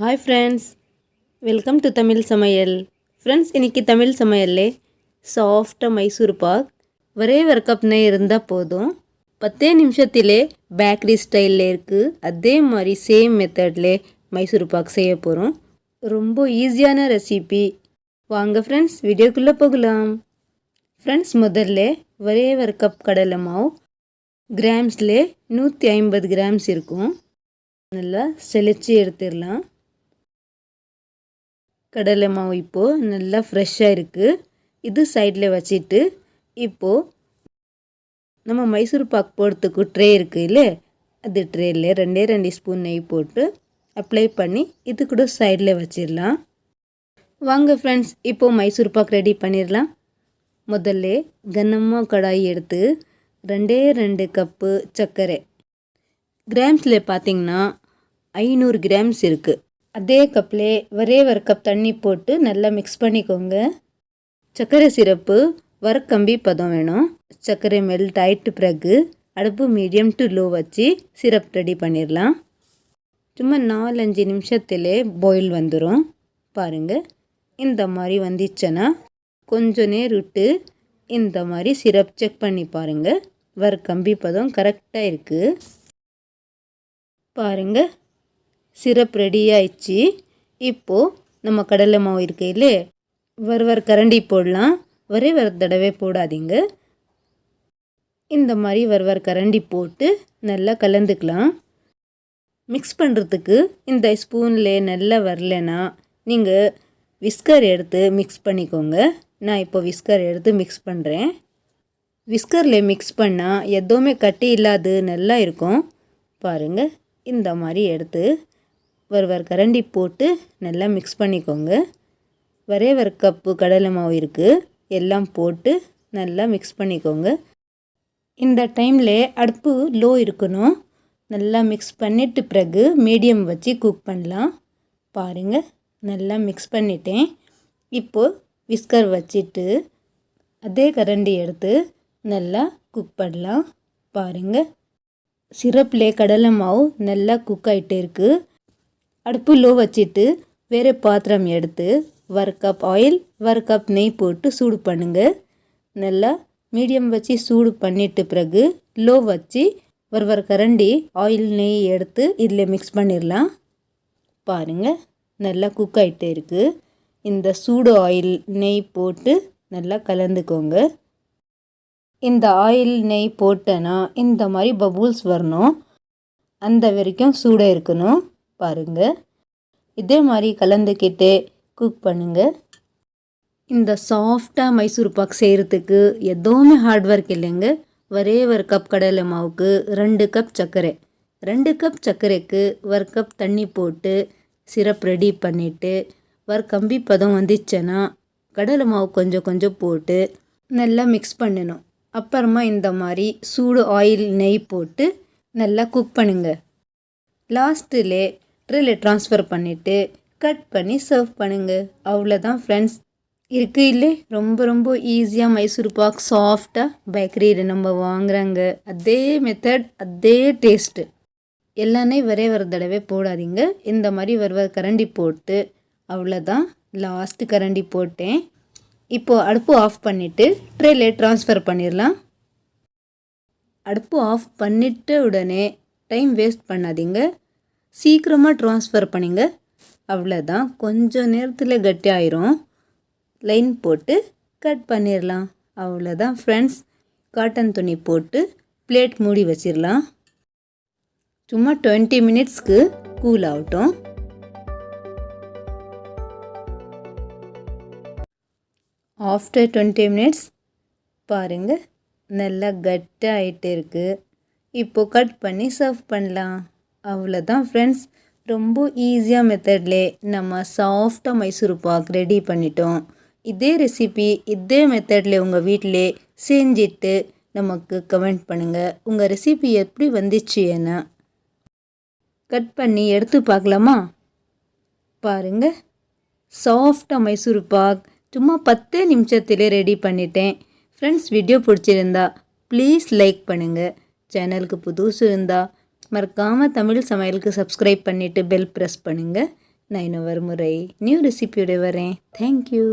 Hi friends welcome to Tamil Samayal friends இன்றைக்கி தமிழ் சமையல்லே சாஃப்டாக மைசூர் பாக் ஒரே ஒரு கப் நெய் இருந்தால் போதும். பத்தே நிமிஷத்திலே பேக்கரி ஸ்டைலில் இருக்குது அதே மாதிரி சேம் மெத்தட்லே மைசூர் பாக் செய்ய போகிறோம் ரொம்ப ஈஸியான ரெசிபி வாங்க ஃப்ரெண்ட்ஸ் வீடியோக்குள்ளே போகலாம். ஃப்ரெண்ட்ஸ் முதல்ல ஒரே ஒரு கப் கடலை மாவு கிராம்ஸ்லே நூற்றி ஐம்பது கிராம்ஸ் இருக்கும். நல்லா செழித்து எடுத்துடலாம். கடலை மாவு இப்போது நல்லா ஃப்ரெஷ்ஷாக இருக்குது இது சைடில் வச்சுட்டு இப்போது நம்ம மைசூர் பாக் போடுறதுக்கு ட்ரே இருக்குது இல்லை? அது ட்ரேயில் ரெண்டே ரெண்டு ஸ்பூன் நெய் போட்டு அப்ளை பண்ணி இது கூட சைடில் வச்சிடலாம். வாங்க ஃப்ரெண்ட்ஸ் இப்போது மைசூர் பாக் ரெடி பண்ணிடலாம். முதல்ல கனமாக கடாய் எடுத்து ரெண்டே ரெண்டு கப்பு சர்க்கரை. கிராம்ஸில் பார்த்திங்கன்னா ஐநூறு கிராம்ஸ் இருக்குது அதே கப்லே ஒரே ஒரு கப் தண்ணி போட்டு நல்லா மிக்ஸ் பண்ணிக்கோங்க. சர்க்கரை சிரப்பு வரக்கம்பி பதம் வேணும். சர்க்கரை மெல்ட் ஆயிட்டு பிறகு அடுப்பு மீடியம் டு லோ வச்சு சிரப் ரெடி பண்ணிடலாம். சும்மா நாலஞ்சு நிமிஷத்திலே பாயில் வந்துடும் பாருங்கள் இந்த மாதிரி வந்துச்சுன்னா கொஞ்ச நேரம் விட்டு இந்த மாதிரி சிரப் செக் பண்ணி பாருங்கள் வர கம்பி பதம் கரெக்டாக இருக்குது பாருங்கள் சிரப் ரெடி ஆயிடுச்சு. இப்போது நம்ம கடலை மாவு இருக்கையிலே வர வர கரண்டி போடலாம். ஒரே வர தடவை போடாதீங்க. இந்த மாதிரி வர வர கரண்டி போட்டு நல்லா கலந்துக்கலாம். மிக்ஸ் பண்ணுறதுக்கு இந்த ஸ்பூனில் நல்லா வரலனா நீங்கள் விஸ்கர் எடுத்து மிக்ஸ் பண்ணிக்கோங்க. நான் இப்போ விஸ்கர் எடுத்து மிக்ஸ் பண்ணுறேன் விஸ்கரில் மிக்ஸ் பண்ணால் எதுவுமே கட்டி இல்லாது நல்லா இருக்கும். பாருங்கள் இந்த மாதிரி எடுத்து ஒரு ஒரு கரண்டி போட்டு நல்லா மிக்ஸ் பண்ணிக்கோங்க. ஒரே ஒரு கப்பு கடலை மாவு இருக்குது எல்லாம் போட்டு நல்லா மிக்ஸ் பண்ணிக்கோங்க. இந்த டைமில் அடுப்பு லோ இருக்கணும். நல்லா மிக்ஸ் பண்ணிட்டு பிறகு மீடியம் வச்சு குக் பண்ணலாம். பாருங்கள் நல்லா மிக்ஸ் பண்ணிட்டேன். இப்போது விஸ்கர் வச்சுட்டு அதே கரண்டி எடுத்து நல்லா குக் பண்ணலாம். பாருங்கள் சிரப்பில் கடலை மாவு நல்லா குக் ஆகிட்டே இருக்குது அடுப்பு லோ வச்சுட்டு வேறு பாத்திரம் எடுத்து ஒரு கப் ஆயில் ஒரு கப் நெய் போட்டு சூடு பண்ணுங்கள் நல்லா மீடியம் வச்சு சூடு பண்ணிட்டு பிறகு லோ வச்சு ஒரு ஒரு கரண்டி ஆயில் நெய் எடுத்து இதில் மிக்ஸ் பண்ணிடலாம். பாருங்கள் நல்லா குக் ஆகிட்டே இருக்குது இந்த சூடு ஆயில் நெய் போட்டு நல்லா கலந்துக்கோங்க. இந்த ஆயில் நெய் போட்டேன்னா இந்த மாதிரி பபுல்ஸ் வரணும். அந்த வரைக்கும் சூடாக இருக்கணும். பாருங்கள் இதே மாதிரி கலந்துக்கிட்டு குக் பண்ணுங்கள் இந்த சாஃப்டாக மைசூர் பாக் செய்கிறதுக்கு எதுவுமே ஹார்ட் ஒர்க் இல்லைங்க. ஒரே ஒரு கப் கடலை மாவுக்கு ரெண்டு கப் சர்க்கரை. ரெண்டு கப் சர்க்கரைக்கு ஒரு கப் தண்ணி போட்டு சிரப் ரெடி பண்ணிவிட்டு ஒரு கம்பி பதம் வந்துச்சுன்னா கடலை மாவு கொஞ்சம் கொஞ்சம் போட்டு நல்லா மிக்ஸ் பண்ணணும். அப்புறமா இந்த மாதிரி சூடு ஆயில் நெய் போட்டு நல்லா குக் பண்ணுங்கள் லாஸ்ட்டில் ட்ரில் ட்ரான்ஸ்ஃபர் பண்ணிவிட்டு கட் பண்ணி சர்வ் பண்ணுங்கள் அவ்வளோதான் ஃப்ரெண்ட்ஸ் இருக்குது இல்லை? ரொம்ப ரொம்ப ஈஸியாக மைசூர் பாக் சாஃப்டாக பேக்கரியில் நம்ம வாங்குறாங்க. அதே மெத்தட் அதே டேஸ்ட்டு எல்லாமே ஒரே ஒரு தடவை போடாதீங்க. இந்த மாதிரி ஒரு கரண்டி போட்டு அவ்வளோதான் லாஸ்ட்டு கரண்டி போட்டேன். இப்போது அடுப்பு ஆஃப் பண்ணிவிட்டு ட்ரேல ட்ரான்ஸ்ஃபர் பண்ணிடலாம். அடுப்பு ஆஃப் பண்ணிட்ட உடனே டைம் வேஸ்ட் பண்ணாதீங்க. சீக்கிரமாக ட்ரான்ஸ்ஃபர் பண்ணிங்க. அவ்வளோதான் கொஞ்சம் நேரத்தில் கட்டியாயிரும். லைன் போட்டு கட் பண்ணிடலாம் அவ்வளோதான் ஃப்ரெண்ட்ஸ் காட்டன் துணி போட்டு பிளேட் மூடி வச்சிடலாம் சும்மா டுவெண்ட்டி மினிட்ஸ்க்கு கூல் ஆகட்டும். ஆஃப்டர் டுவெண்ட்டி மினிட்ஸ் பாருங்கள் நல்லா கட்டாகிட்டு இருக்குது இப்போது கட் பண்ணி சர்வ் பண்ணலாம். அவ்வளோதான் ஃப்ரெண்ட்ஸ் ரொம்ப ஈஸியாக மெத்தட்லே நம்ம சாஃப்டாக மைசூர் பாக் ரெடி பண்ணிட்டோம். இதே ரெசிபி இதே மெத்தடில் உங்கள் வீட்டிலே செஞ்சுட்டு நமக்கு கமெண்ட் பண்ணுங்கள் உங்கள் ரெசிபி எப்படி வந்துச்சு என்ன கட் பண்ணி எடுத்து பார்க்கலாமா? பாருங்கள் சாஃப்டாக மைசூர் பாக் சும்மா பத்து நிமிஷத்திலே ரெடி பண்ணிட்டேன். ஃப்ரெண்ட்ஸ் வீடியோ பிடிச்சிருந்தா ப்ளீஸ் லைக் பண்ணுங்கள் சேனலுக்கு புதுசு இருந்தால் மறக்காமல் தமிழ் சமையலுக்கு சப்ஸ்கிரைப் பண்ணிவிட்டு பெல் ப்ரெஸ் பண்ணுங்கள் நான் இன்னும் ஒரு முறை நியூ ரெசிபியோடு வரேன். தேங்க்யூ